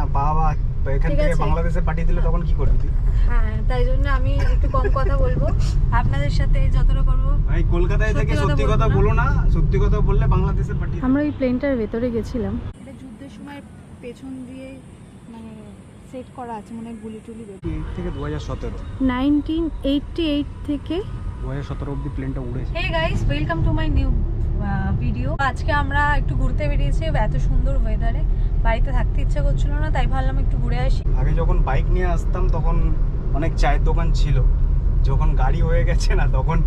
না বাবা এখান থেকে বাংলাদেশে পাঠিয়ে দিলে তখন কি করবি তুই? হ্যাঁ তাই জন্য আমি একটু কম কথা বলব। আপনাদের সাথে যতটা করব ভাই কলকাতায় থেকে সত্যি কথা বলো না সত্যি কথা বললে বাংলাদেশে পাঠিয়ে আমরা ওই প্লেনটার ভেতরে গেছিলাম। এটা যুদ্ধের সময় পেছন দিয়ে মানে সেট করা আছে মনে গুলি টুলি থেকে দু হাজার সতেরো। নাইনটিন এইটটি এইট থেকে দু হাজার সতেরো প্লেনটা উড়েছে hey guys welcome to my new video আজকে আমরা একটু ঘুরতে বেরিয়েছি এত সুন্দর ওয়েদারে বাড়িতে থাকতে ইচ্ছা করছিল না, তাই ভাবলাম একটু ঘুরে আসি। আগে যখন বাইক নিয়ে আসতাম, তখন অনেক চায়ের দোকান ছিল। যখন গাড়ি হয়ে গেছে না, তখন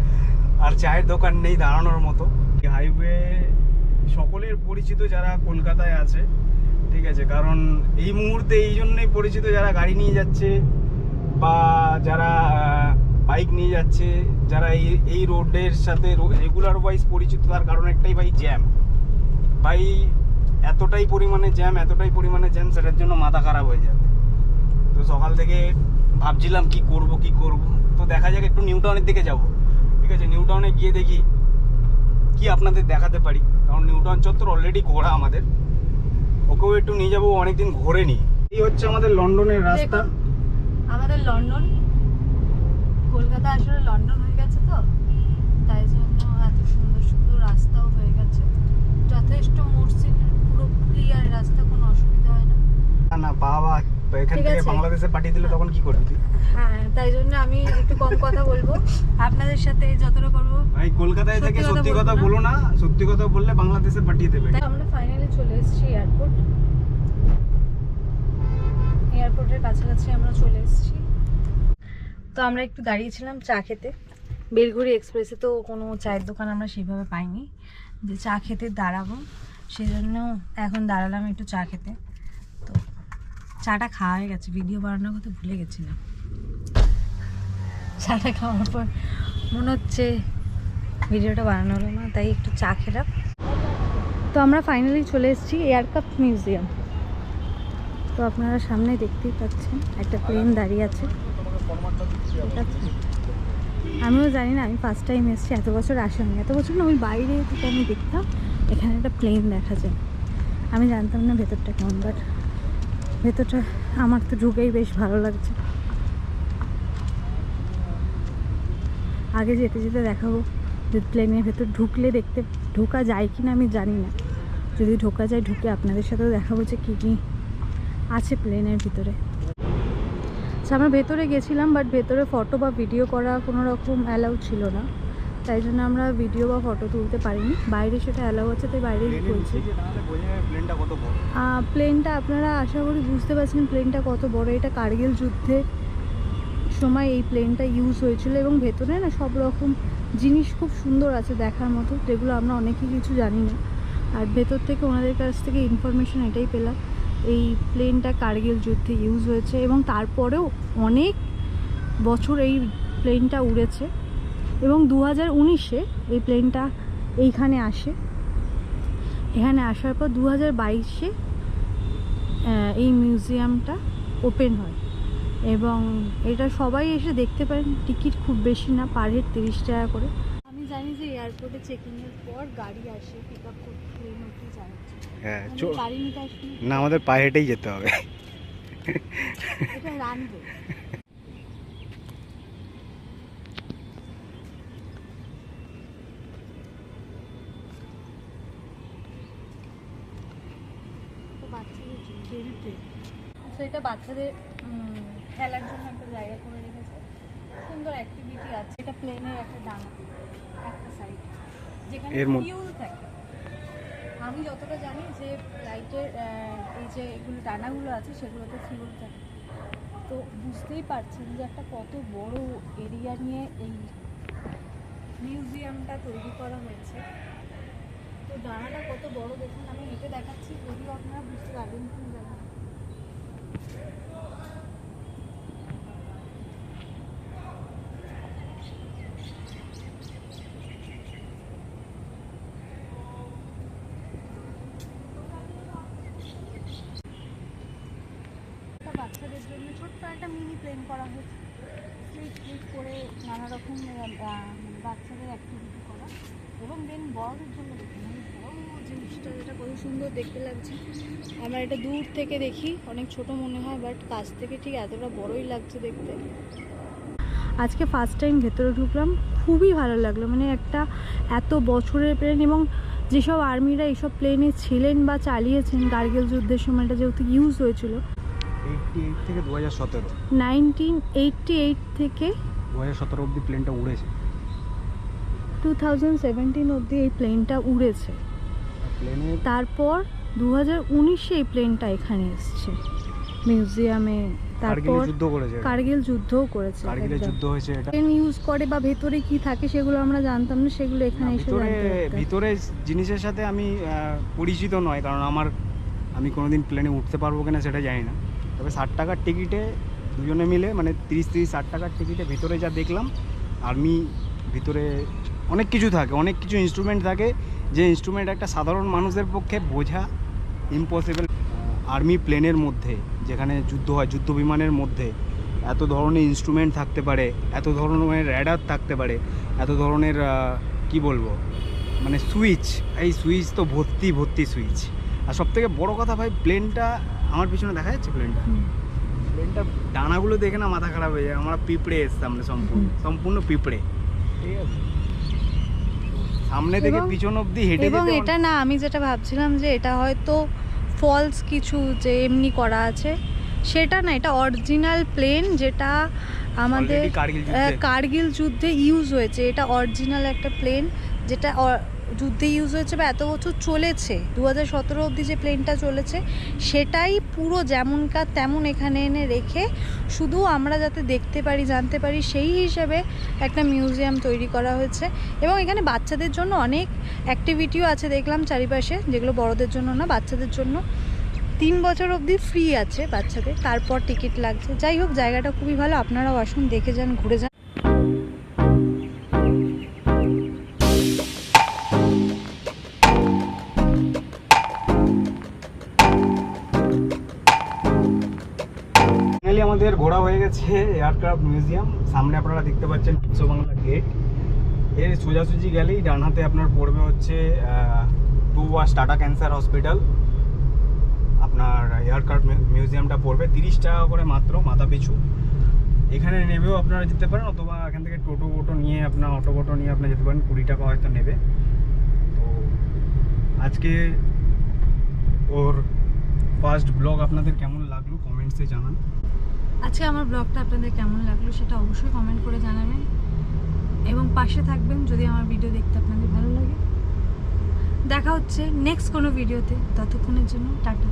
আর চায়ের দোকান নেই দাঁড়ানোর মতো। হাইওয়ে সকলের পরিচিত যারা কলকাতায় আছে, ঠিক আছে? কারণ এই মুহূর্তে এই জন্যই পরিচিত যারা গাড়ি নিয়ে যাচ্ছে বা যারা বাইক নিয়ে যাচ্ছে, যারা এই এই রোডের সাথে রেগুলার ওয়াইজ পরিচিত, তার কারণ একটাই ভাই জ্যাম ভাই এতটাই পরিমাণে জ্যাম এতটাই পরিমাণে জ্যাম সেটার জন্য মাথা খারাপ হয়ে যাবে। তো সকাল থেকে ভাবছিলাম কি করব কি করব? তো দেখা যাক, একটু নিউ টাউনের দিকে যাব। ঠিক আছে নিউ টাউনে গিয়ে দেখি কি আপনাদের দেখাতে পারি। কারণ নিউ টাউন চত্বর অলরেডি ঘোরা আমাদের। ওকেও একটু নিয়ে যাব অনেকদিন ঘোরেনি। এই হচ্ছে আমাদের লন্ডনের রাস্তা। আমাদের লন্ডন, কলকাতা আসলে লন্ডন হয়ে গেছে তো। তাই জন্য এত সুন্দর সুন্দর রাস্তাও হয়ে গেছে। যথেষ্ট মসৃণ পুরো ক্লিয়ার রাস্তা কোনো অসুবিধা হয় না। না, না বাবা এখান থেকে বাংলাদেশে পাঠিয়ে দিলে তখন কি করবি তুই? হ্যাঁ তাই জন্য আমি একটু কম কথা বলব। আপনাদের সাথে যতটা করব ভাই কলকাতায় থেকে সত্যি কথা বলো না সত্যি কথা বললে বাংলাদেশে পাঠিয়ে দেবে। আমরা ফাইনালি চলে এসেছি এয়ারপোর্ট এয়ারপোর্টের কাছাকাছি আমরা চলে এসেছি। তো আমরা একটু দাঁড়িয়েছিলাম চা খেতে। বেলঘড়ি এক্সপ্রেসে তো কোনো চায়ের দোকান আমরা সেভাবে পাইনি। যে চা খেতে দাঁড়াবো। সেই জন্য এখন দাঁড়ালাম একটু চা খেতে। তো চাটা খাওয়া হয়ে গেছে ভিডিও বানানোর কথা ভুলে গেছিলাম। চাটা খাওয়ার পর মনে হচ্ছে ভিডিওটা বানানো হলো না, তাই একটু চা খেলাম। তো আমরা ফাইনালি চলে এসেছি এয়ারক্রাফট মিউজিয়াম তো আপনারা সামনে দেখতেই পাচ্ছেন, একটা প্লেন দাঁড়িয়ে আছে। আমিও জানি না, আমি ফার্স্ট টাইম এসেছি, এত বছর আসেনি। এত বছর না, আমি বাইরে থেকে আমি দেখতাম। এখানে একটা প্লেন দেখা যায়। আমি জানতাম না ভেতরটা কেমন বাট ভেতরটা আমার তো ঢুকেই বেশ ভালো লাগছে। আগে যেতে যেতে দেখাবো যে প্লেনের ভেতর ঢুকলে দেখতে, ঢোকা যায় কি না আমি জানি না। যদি ঢোকা যায় ঢুকে আপনাদের সাথেও দেখাবো যে কী কী আছে প্লেনের ভিতরে। আচ্ছা আমরা ভেতরে গেছিলাম বাট ভেতরে ফটো বা ভিডিও করা কোনো রকম অ্যালাউ ছিল না। তাই জন্য আমরা ভিডিও বা ফটো তুলতে পারিনি। বাইরে সেটা অ্যালাউ আছে তাই প্লেনটা আহ, প্লেনটা আপনারা আশা করি বুঝতে পারছেন প্লেনটা কত বড়। এটা কার্গিল যুদ্ধে সময় এই প্লেনটা ইউজ হয়েছিল এবং ভেতরে না সব রকম জিনিস খুব সুন্দর আছে দেখার মতো। যেগুলো আমরা অনেকেই কিছু জানি না। আর ভেতর থেকে ওনাদের কাছ থেকে ইনফরমেশন এটাই পেলাম। এই প্লেনটা কার্গিল যুদ্ধে ইউজ হয়েছে এবং তারপরেও অনেক বছর এই প্লেনটা উড়েছে। এবং দু হাজার উনিশে এই প্লেনটা এইখানে আসে। এখানে আসার পর দু হাজার বাইশে এই মিউজিয়ামটা ওপেন হয়। এবং এটা সবাই এসে দেখতে পারেন টিকিট খুব বেশি না পার হেড তিরিশ টাকা করে। আমি জানি যে এয়ারপোর্টে চেকিংয়ের পর গাড়ি আসে পিক আপ করতে হ্যাঁ গাড়ি নিতে আসবে না আমাদের পায়ে হেঁটেই যেতে হবে। এটা রানবে বাচ্চাদের জন্য বেবি প্লেন তো এটা বাচ্চাদের খেলার জন্য একটা জায়গা করে রেখেছে। সুন্দর অ্যাক্টিভিটি আছে। এটা প্লেনের একটা ডানা একটা সাইড যেখানে ফিউল থাকে। আমি যতটা জানি যে ফ্লাইটের এই যে এগুলো ডানাগুলো আছে সেগুলোতে ফিউল থাকে। তো বুঝতেই পারছেন যে একটা কত বড় এরিয়া নিয়ে এই মিউজিয়ামটা তৈরি করা হয়েছে। তো ডানাটা কত বড় দেখুন আমি হেঁটে দেখাচ্ছি যদিও আপনারা বুঝতে পারবেন বাচ্চাদের জন্য ছোট্ট একটা মিনি প্লেন করা হয়েছে। স্লিপ করে নানা রকম মানে বাচ্চাদের অ্যাক্টিভিটি করা। এবং দেন বড়দের জন্য জিনিসটা যেটা কত সুন্দর দেখতে লাগছে। আমরা এটা দূর থেকে দেখি অনেক ছোট মনে হয় বাট কাছ থেকে ঠিক এতটা বড়ই লাগছে দেখতে। আজকে ফার্স্ট টাইম ভেতরে ঢুকলাম খুবই ভালো লাগল। মানে একটা এত বছরের প্লেন এবং যেসব আর্মিরা এইসব প্লেনে ছিলেন বা চালিয়েছেন কার্গিল যুদ্ধের সময়টা যেহেতু ইউজ হয়েছিল। থেকে দু হাজার সতেরো। নাইনটিন এইটটি এইট থেকে দু হাজার সতেরো প্লেনটা উড়েছে। টু থাউজেন্ড সেভেন্টিন অবধি এই প্লেনটা উড়েছে। তারপর দু হাজার উনিশে এই প্লেনটা এখানে এসছে। মিউজিয়ামে কার্গিলে তারপর কার্গিল যুদ্ধও করেছে যুদ্ধ হয়েছে এটা। প্লেন ইউজ করে বা ভেতরে কি থাকে সেগুলো আমরা জানতাম না সেগুলো এখানে এসে ভিতরে জিনিসের সাথে আমি পরিচিত নয় কারণ আমার আমি কোনোদিন প্লেনে উঠতে পারব কিনা সেটা জানি না। তবে ষাট টাকার টিকিটে দুজনে মিলে মানে তিরিশ তিরিশ ষাট টাকার টিকিটে ভিতরে যা দেখলাম আর্মি ভিতরে অনেক কিছু থাকে অনেক কিছু ইনস্ট্রুমেন্ট থাকে। যে ইনস্ট্রুমেন্ট একটা সাধারণ মানুষের পক্ষে বোঝা ইম্পসিবল আর্মি প্লেনের মধ্যে যেখানে যুদ্ধ হয় যুদ্ধ বিমানের মধ্যে এত ধরনের ইনস্ট্রুমেন্ট থাকতে পারে এত ধরনের র্যাডার থাকতে পারে এত ধরনের কি বলব? মানে সুইচ এই সুইচ তো ভর্তি ভর্তি সুইচ আর সব থেকে বড়ো কথা ভাই প্লেনটা আমার পিছনে দেখা যাচ্ছে প্লেনটা প্লেনটা ডানাগুলো দেখে না মাথা খারাপ হয়ে যায় আমরা পিঁপড়ে এসছি আমরা সম্পূর্ণ সম্পূর্ণ পিঁপড়ে। ঠিক আছে। সামনে থেকে পিছন অবধি হেঁটে এবং এটা না আমি যেটা ভাবছিলাম যে এটা হয়তো ফলস কিছু যে এমনি করা আছে। সেটা না এটা অরিজিনাল প্লেন যেটা আমাদের কার্গিল যুদ্ধে। ইউজ হয়েছে। এটা অরিজিনাল একটা প্লেন যেটা যুদ্ধে ইউজ হয়েছে বা এত বছর চলেছে দু হাজার সতেরো অবধি যে প্লেনটা চলেছে, সেটাই পুরো যেমনকার তেমন এখানে এনে রেখে শুধু আমরা যাতে দেখতে পারি, জানতে পারি, সেই হিসেবে একটা মিউজিয়াম তৈরি করা হয়েছে। এবং এখানে বাচ্চাদের জন্য অনেক অ্যাক্টিভিটিও আছে দেখলাম চারিপাশে, যেগুলো বড়দের জন্য না, বাচ্চাদের জন্য। তিন বছর অবধি ফ্রি আছে বাচ্চাদের, তারপর টিকিট লাগছে। যাই হোক, জায়গাটা খুবই ভালো, আপনারাও আসুন, দেখে যান, ঘুরে যান। আমাদের ঘোরা হয়ে গেছে এয়ারক্রাফট মিউজিয়াম। সামনে আপনারা দেখতে পাচ্ছেন বিশ্ব বাংলা গেট। এর সোজাসুজি গেলেই ডান হাতে আপনার পড়বে হচ্ছে to Tuas Tata cancer hospital. আপনার এয়ারক্রাফট মিউজিয়ামটা পড়বে। তিরিশ টাকা করে মাত্র, মাথা পিছু। এখানে নেবেও আপনারা যেতে পারেন, অথবা এখান থেকে টোটো ওটো নিয়ে আপনার, অটো ফটো নিয়ে আপনারা যেতে পারেন। কুড়ি টাকা হয়তো নেবে। তো আজকে ওর ফার্স্ট ব্লগ আপনাদের কেমন লাগল কমেন্টসে জানান। আজকে আমার ব্লগটা আপনাদের কেমন লাগল সেটা অবশ্যই কমেন্ট করে জানাবেন। এবং পাশে থাকবেন যদি আমার ভিডিও দেখতে আপনাদের ভালো লাগে। দেখা হচ্ছে নেক্সট কোনো ভিডিওতে ততক্ষণের জন্য টাটা।